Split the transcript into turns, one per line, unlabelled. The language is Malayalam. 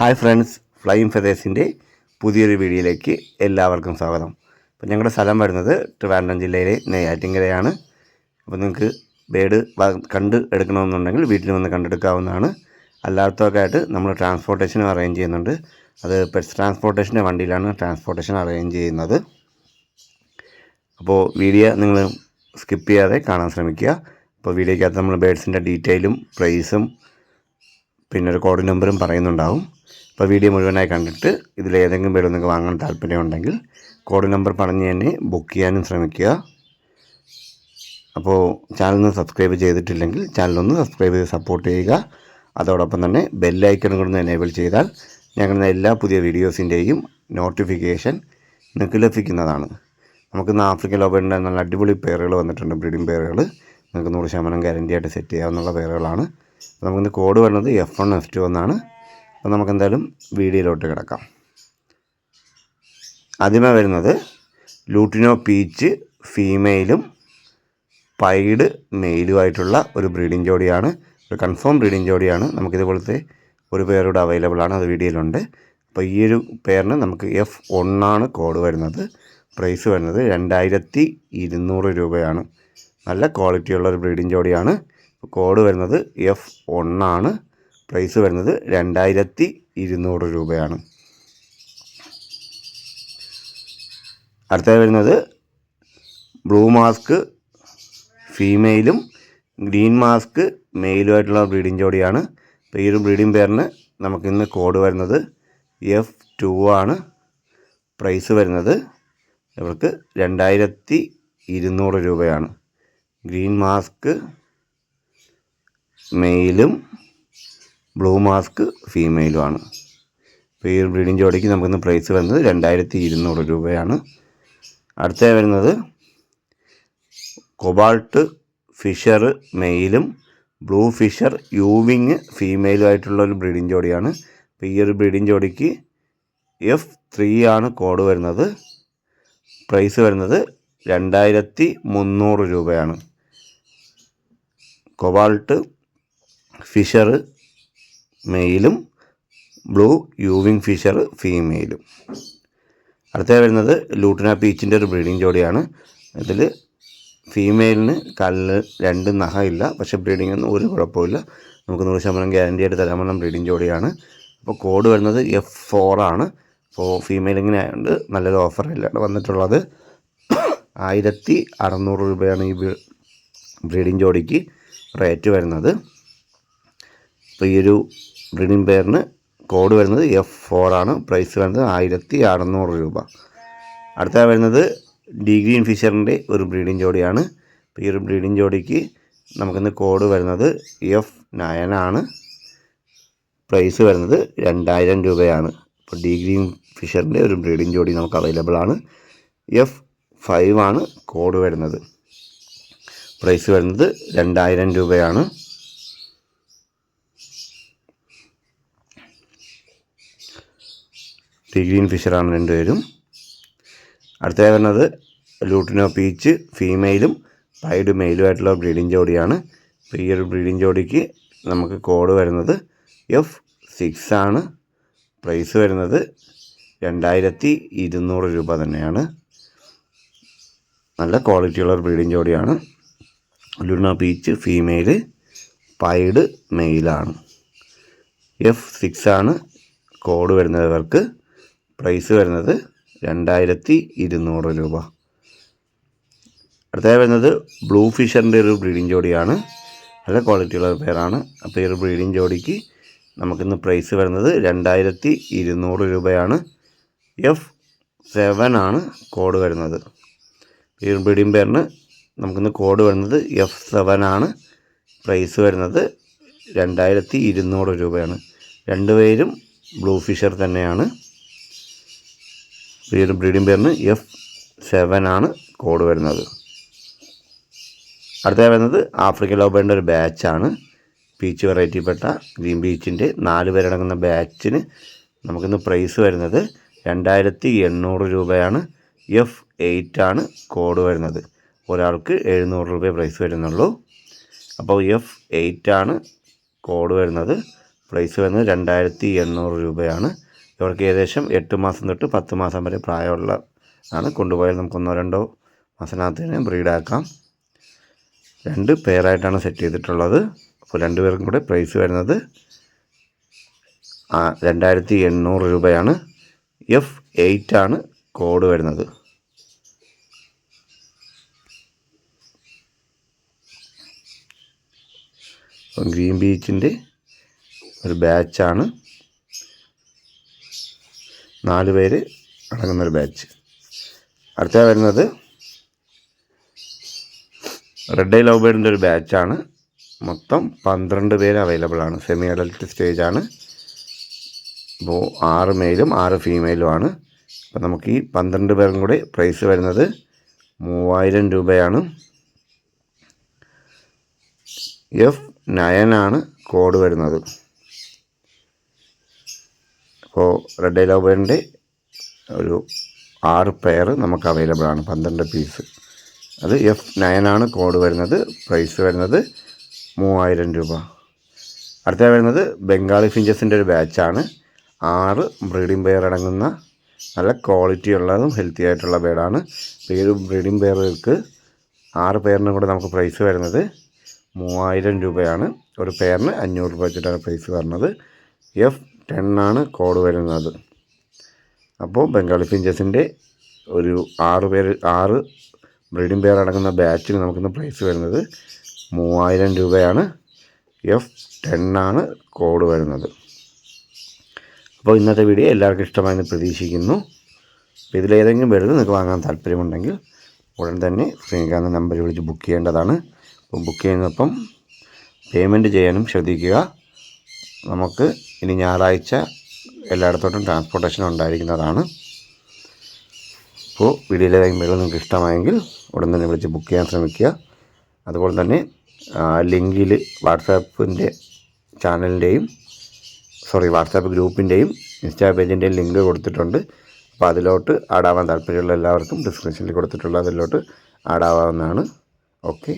ഹായ് ഫ്രണ്ട്സ് ഫ്ലൈയിങ് ഫെതേഴ്സിന്റെ പുതിയൊരു വീഡിയോയിലേക്ക് എല്ലാവർക്കും സ്വാഗതം. അപ്പോൾ ഞങ്ങളുടെ സ്ഥലം വരുന്നത് ട്രിവാൻഡ്രം ജില്ലയിലെ നെയ്യാറ്റിങ്കരയാണ് അപ്പോൾ നിങ്ങൾക്ക് ബേഡ് കണ്ട് എടുക്കണമെന്നുണ്ടെങ്കിൽ വീട്ടിൽ വന്ന് കണ്ടെടുക്കാവുന്നതാണ്. അല്ലാത്തതൊക്കെ ആയിട്ട് നമ്മൾ ട്രാൻസ്പോർട്ടേഷനും അറേഞ്ച് ചെയ്യുന്നുണ്ട്. അത് പെറ്റ്സ് ട്രാൻസ്പോർട്ടേഷന്റെ വണ്ടിയിലാണ് ട്രാൻസ്പോർട്ടേഷൻ അറേഞ്ച് ചെയ്യുന്നത്. അപ്പോൾ വീഡിയോ നിങ്ങൾ സ്കിപ്പ് ചെയ്യാതെ കാണാൻ ശ്രമിക്കുക. അപ്പോൾ വീഡിയോയ്ക്കകത്ത് നമ്മൾ ബേഡ്സിന്റെ ഡീറ്റെയിലും പ്രൈസും പിന്നെ ഒരു കോഡ് നമ്പറും പറയുന്നുണ്ടാവും. അപ്പോൾ വീഡിയോ മുഴുവനായി കണ്ടിട്ട് ഇതിൽ ഏതെങ്കിലും പേര് നിങ്ങൾക്ക് വാങ്ങാൻ താല്പര്യമുണ്ടെങ്കിൽ കോഡ് നമ്പർ പറഞ്ഞ് തന്നെ ബുക്ക് ചെയ്യാനും ശ്രമിക്കുക. അപ്പോൾ ചാനലൊന്ന് സബ്സ്ക്രൈബ് ചെയ്തിട്ടില്ലെങ്കിൽ ചാനലൊന്ന് സബ്സ്ക്രൈബ് ചെയ്ത് സപ്പോർട്ട് ചെയ്യുക. അതോടൊപ്പം തന്നെ ബെല്ലൈക്കൺ കൂടെ ഒന്ന് എനേബിൾ ചെയ്താൽ ഞങ്ങളുടെ എല്ലാ പുതിയ വീഡിയോസിന്റെയും നോട്ടിഫിക്കേഷൻ നിങ്ങൾക്ക് ലഭിക്കുന്നതാണ്. നമുക്ക് ഇന്ന് ആഫ്രിക്കൻ ലോബിന്റെ നല്ല അടിപൊളി പേറുകൾ വന്നിട്ടുണ്ട്. ബ്രീഡിംഗ് പേറുകൾ നിങ്ങൾക്ക് നൂറ് ശതമാനം ഗ്യാരണ്ടി ആയിട്ട് സെറ്റ് ചെയ്യാവുന്ന പേറുകളാണ് നമുക്കിന്ന് കോഡ് വരുന്നത് എഫ് വൺ എഫ് ടു എന്നാണ്. അപ്പോൾ നമുക്ക് എന്തായാലും വീഡിയോയിലോട്ട് കിടക്കാം. ആദ്യമേ വരുന്നത് ലൂട്ടിനോ പീച്ച് ഫീമെയിലും പൈഡ് മെയിലുമായിട്ടുള്ള ഒരു ബ്രീഡിംഗ് ജോഡിയാണ്. ഒരു കൺഫേം ബ്രീഡിംഗ് ജോഡിയാണ്. നമുക്കിതുപോലത്തെ ഒരു പേരൂടെ അവൈലബിൾ ആണ്. അത് വീഡിയോയിലുണ്ട്. അപ്പോൾ ഈ ഒരു പേരിന് നമുക്ക് എഫ് ഒന്നാണ് കോഡ് വരുന്നത്. പ്രൈസ് വരുന്നത് രണ്ടായിരത്തി ഇരുന്നൂറ് രൂപയാണ്. നല്ല ക്വാളിറ്റിയുള്ള ഒരു ബ്രീഡിംഗ് ജോഡിയാണ്. കോഡ് വരുന്നത് എഫ് ഒന്നാണ് പ്രൈസ് വരുന്നത് രണ്ടായിരത്തി ഇരുന്നൂറ് രൂപയാണ്. അടുത്തത് വരുന്നത് ബ്ലൂ മാസ്ക് ഫീമെയിലും ഗ്രീൻ മാസ്ക് മെയിലുമായിട്ടുള്ള ബ്രീഡിംഗ് ജോഡിയാണ്. അപ്പോൾ ഈ ഒരു ബ്രീഡിംഗ് പേരിന് നമുക്കിന്ന് കോഡ് വരുന്നത് എഫ് ടു ആണ്. പ്രൈസ് വരുന്നത് ഇവർക്ക് രണ്ടായിരത്തി ഇരുന്നൂറ് രൂപയാണ്. ഗ്രീൻ മാസ്ക് മെയിലും ബ്ലൂ മാസ്ക് ഫീമെയിലുമാണ്. അപ്പോൾ ഈ ഒരു ബ്രീഡിംഗ് ജോഡിക്ക് നമുക്കിന്ന് പ്രൈസ് വരുന്നത് രണ്ടായിരത്തി ഇരുന്നൂറ് രൂപയാണ്. അടുത്ത വരുന്നത് കൊബാൾട്ട് ഫിഷർ മെയിലും ബ്ലൂ ഫിഷർ യൂവിങ് ഫീമെയിലും ആയിട്ടുള്ള ഒരു ബ്രീഡിംഗ് ജോഡിയാണ്. അപ്പോൾ ഈ ഒരു ബ്രീഡിംഗ് ജോഡിക്ക് എഫ് ത്രീ ആണ് കോഡ് വരുന്നത്. പ്രൈസ് വരുന്നത് രണ്ടായിരത്തി മുന്നൂറ് രൂപയാണ്. കൊബാൾട്ട് ഫിഷർ മെയിലും ബ്ലൂ യൂവിങ് ഫിഷർ ഫീമെയിലും. അടുത്ത വരുന്നത് ലൂട്ടിന പീച്ചിന്റെ ഒരു ബ്രീഡിംഗ് ജോഡിയാണ്. ഇതിൽ ഫീമെയിലിന് കല്ല് രണ്ട് നഖമില്ല പക്ഷേ ബ്രീഡിംഗ് ഒന്നും ഒരു കുഴപ്പമില്ല നമുക്ക് നൂറ് ശതമാനം ഗ്യാരണ്ടി ആയിട്ട് തരാമെന്ന ബ്രീഡിംഗ് ജോഡിയാണ്. അപ്പോൾ കോഡ് വരുന്നത് എഫ് ഫോർ ആണ്. അപ്പോൾ ഫീമെയിൽ ഇങ്ങനെ ആയതുകൊണ്ട് നല്ലൊരു ഓഫറിലാണ് വന്നിട്ടുള്ളത്. ആയിരത്തി അറുന്നൂറ് രൂപയാണ് ഈ ബ്രീഡിംഗ് ജോഡിക്ക് റേറ്റ് വരുന്നത്. അപ്പോൾ ഈ ഒരു ബ്രീഡിംഗ് പെയറിന് കോഡ് വരുന്നത് എഫ് ഫോർ ആണ്. പ്രൈസ് വരുന്നത് ആയിരത്തി അറുന്നൂറ് രൂപ. അടുത്ത വരുന്നത് ഡി ഗ്രീൻ ഫിഷറിന്റെ ഒരു ബ്രീഡിംഗ് ജോഡിയാണ്. ഈ ഒരു ബ്രീഡിംഗ് ജോഡിക്ക് നമുക്കിന്ന് കോഡ് വരുന്നത് എഫ് ആണ്. പ്രൈസ് വരുന്നത് രണ്ടായിരം രൂപയാണ്. അപ്പോൾ ഡി ഗ്രീൻ ഫിഷറിന്റെ ഒരു ബ്രീഡിംഗ് ജോഡി നമുക്ക് അവൈലബിൾ ആണ്. എഫ് ഫൈവ് ആണ് കോഡ് വരുന്നത്. പ്രൈസ് വരുന്നത് രണ്ടായിരം രൂപയാണ്. ടീ ഗ്രീൻ ഫിഷറാണ് രണ്ടുപേരും. അടുത്ത വരുന്നത് ലൂട്ടിനോ പീച്ച് ഫീമെയിലും പൈഡ് മെയിലുമായിട്ടുള്ള ബ്രീഡിംഗ് ജോഡിയാണ്. അപ്പോൾ ഈ ഒരു ബ്രീഡിംഗ് ജോഡിക്ക് നമുക്ക് കോഡ് വരുന്നത് എഫ് സിക്സ് ആണ്. പ്രൈസ് വരുന്നത് രണ്ടായിരത്തി ഇരുന്നൂറ് രൂപ തന്നെയാണ്. നല്ല ക്വാളിറ്റിയുള്ള ഒരു ബ്രീഡിംഗ് ജോഡിയാണ്. ലുണ പീച്ച് ഫീമെയിൽ പൈഡ് മെയിലാണ്. എഫ് സിക്സ് ആണ് കോഡ് വരുന്നവർക്ക് പ്രൈസ് വരുന്നത് രണ്ടായിരത്തി ഇരുന്നൂറ് രൂപ. അടുത്തത് വരുന്നത് ബ്ലൂ ഫിഷറിന്റെ ഒരു ബ്രീഡിംഗ് ജോഡിയാണ്. നല്ല ക്വാളിറ്റിയുള്ള പേരാണ്. അപ്പോൾ ഈ ഒരു ബ്രീഡിംഗ് ജോഡിക്ക് നമുക്കിന്ന് പ്രൈസ് വരുന്നത് രണ്ടായിരത്തി ഇരുന്നൂറ് രൂപയാണ്. എഫ് സെവൻ ആണ് കോഡ് വരുന്നത്. ഈ ഒരു ബ്രീഡിംഗ് പേരിന് നമുക്കിന്ന് കോഡ് വരുന്നത് എഫ് സെവൻ ആണ്. പ്രൈസ് വരുന്നത് രണ്ടായിരത്തി ഇരുന്നൂറ് രൂപയാണ്. രണ്ടുപേരും ബ്ലൂ ഫിഷർ തന്നെയാണ്. ഈ ബ്രീഡിംഗ് പേരിന് എഫ് സെവൻ ആണ് കോഡ് വരുന്നത്. അടുത്ത വരുന്നത് ആഫ്രിക്കൻ ലോബേന്റെ ഒരു ബാച്ചാണ് പീച്ച് വെറൈറ്റിപ്പെട്ട ഗ്രീൻ ബീച്ചിന്റെ നാല് പേരടങ്ങുന്ന ബാച്ചിന് നമുക്കിന്ന് പ്രൈസ് വരുന്നത് രണ്ടായിരത്തി എണ്ണൂറ് രൂപയാണ്. എഫ് എയ്റ്റ് ആണ് കോഡ് വരുന്നത്. ഒരാൾക്ക് എഴുന്നൂറ് രൂപ പ്രൈസ് വരുന്നുള്ളൂ. അപ്പോൾ എഫ് എയ്റ്റ് ആണ് കോഡ് വരുന്നത്. പ്രൈസ് വരുന്നത് രണ്ടായിരത്തി എണ്ണൂറ് രൂപയാണ്. ഇവർക്ക് ഏകദേശം എട്ട് മാസം തൊട്ട് പത്ത് മാസം വരെ പ്രായമുള്ള ആണ്. കൊണ്ടുപോയാൽ നമുക്ക് ഒന്നോ രണ്ടോ മാസത്തിനകത്ത് ബ്രീഡാക്കാം രണ്ട് പേരായിട്ടാണ് സെറ്റ് ചെയ്തിട്ടുള്ളത്. അപ്പോൾ രണ്ട് പേർക്കും കൂടെ പ്രൈസ് വരുന്നത് രണ്ടായിരത്തി എണ്ണൂറ് രൂപയാണ്. എഫ് എയ്റ്റ് ആണ് കോഡ് വരുന്നത്. ഗ്രീൻ ബീച്ചിന്റെ ഒരു ബാച്ചാണ് നാല് പേര് അടങ്ങുന്നൊരു ബാച്ച്. അടുത്ത വരുന്നത് റെഡ് ഐ ലവ് ബേർഡിന്റെ ഒരു ബാച്ചാണ് മൊത്തം പന്ത്രണ്ട് പേര് അവൈലബിൾ ആണ്. സെമി അഡൽട്ട് സ്റ്റേജാണ് അപ്പോൾ ആറ് മെയിലും ആറ് ഫീമെയിലും ആണ്. അപ്പോൾ നമുക്ക് ഈ പന്ത്രണ്ട് പേരും കൂടെ പ്രൈസ് വരുന്നത് മൂവായിരം രൂപയാണ്. എഫ് നയനാണ് കോഡ് വരുന്നത്. അപ്പോൾ റെഡ് ലവ് ഒരു ആറ് പെയർ നമുക്ക് അവൈലബിൾ ആണ്. പന്ത്രണ്ട് പീസ് അത് എഫ് നയനാണ് കോഡ് വരുന്നത്. പ്രൈസ് വരുന്നത് മൂവായിരം രൂപ. അടുത്ത വരുന്നത് ബംഗാളി ഫിഞ്ചസിന്റെ ഒരു ബാച്ചാണ് ആറ് ബ്രീഡിംഗ് പെയർ അടങ്ങുന്ന നല്ല ക്വാളിറ്റി ഉള്ളതും ഹെൽത്തി ആയിട്ടുള്ള ബേഡാണ് അപ്പോൾ ബ്രീഡിംഗ് പെയറുകൾക്ക് ആറ് പെയറിനും കൂടെ നമുക്ക് പ്രൈസ് വരുന്നത് മൂവായിരം രൂപയാണ്. ഒരു പെയറിന് അഞ്ഞൂറ് രൂപ വെച്ചിട്ടാണ് പ്രൈസ് വരുന്നത്. എഫ് ടെൻ ആണ് കോഡ് വരുന്നത്. അപ്പോൾ ബംഗാളി ഫിഞ്ചസിന്റെ ഒരു ആറ് പേര് ആറ് ബ്രീഡിംഗ് പേർ അടങ്ങുന്ന ബാച്ചിന് നമുക്കിന്ന് പ്രൈസ് വരുന്നത് മൂവായിരം രൂപയാണ്. എഫ് ടെണ്ണാണ് കോഡ് വരുന്നത്. അപ്പോൾ ഇന്നത്തെ വീഡിയോ എല്ലാവർക്കും ഇഷ്ടമായെന്ന് പ്രതീക്ഷിക്കുന്നു. അപ്പോൾ ഇതിലേതെങ്കിലും വരുന്നത് നിങ്ങൾക്ക് വാങ്ങാൻ താല്പര്യമുണ്ടെങ്കിൽ ഉടൻ തന്നെ സ്ക്രീനിൽ നമ്പർ വിളിച്ച് ബുക്ക് ചെയ്യേണ്ടതാണ്. അപ്പോൾ ബുക്ക് ചെയ്യുന്നപ്പം പേയ്മെന്റ് ചെയ്യാനും ശ്രദ്ധിക്കുക. നമുക്ക് ഇനി ഞായറാഴ്ച എല്ലായിടത്തോട്ടും ട്രാൻസ്പോർട്ടേഷൻ ഉണ്ടായിരിക്കുന്നതാണ്. അപ്പോൾ വീഡിയോയിലെ വീഡിയോ നിങ്ങൾക്ക് ഇഷ്ടമായെങ്കിൽ ഉടൻ തന്നെ വിളിച്ച് ബുക്ക് ചെയ്യാൻ ശ്രമിക്കുക. അതുപോലെ തന്നെ ലിങ്കിൽ വാട്സാപ്പിന്റെ ചാനലിന്റെയും സോറി വാട്സാപ്പ് ഗ്രൂപ്പിന്റെയും ഇൻസ്റ്റാ പേജിന്റെയും ലിങ്ക് കൊടുത്തിട്ടുണ്ട്. അപ്പോൾ അതിലോട്ട് ആഡാവാൻ താല്പര്യമുള്ള എല്ലാവർക്കും ഡിസ്ക്രിപ്ഷനിൽ കൊടുത്തിട്ടുള്ള അതിലോട്ട് ആഡാവാവുന്നതാണ് ഓക്കെ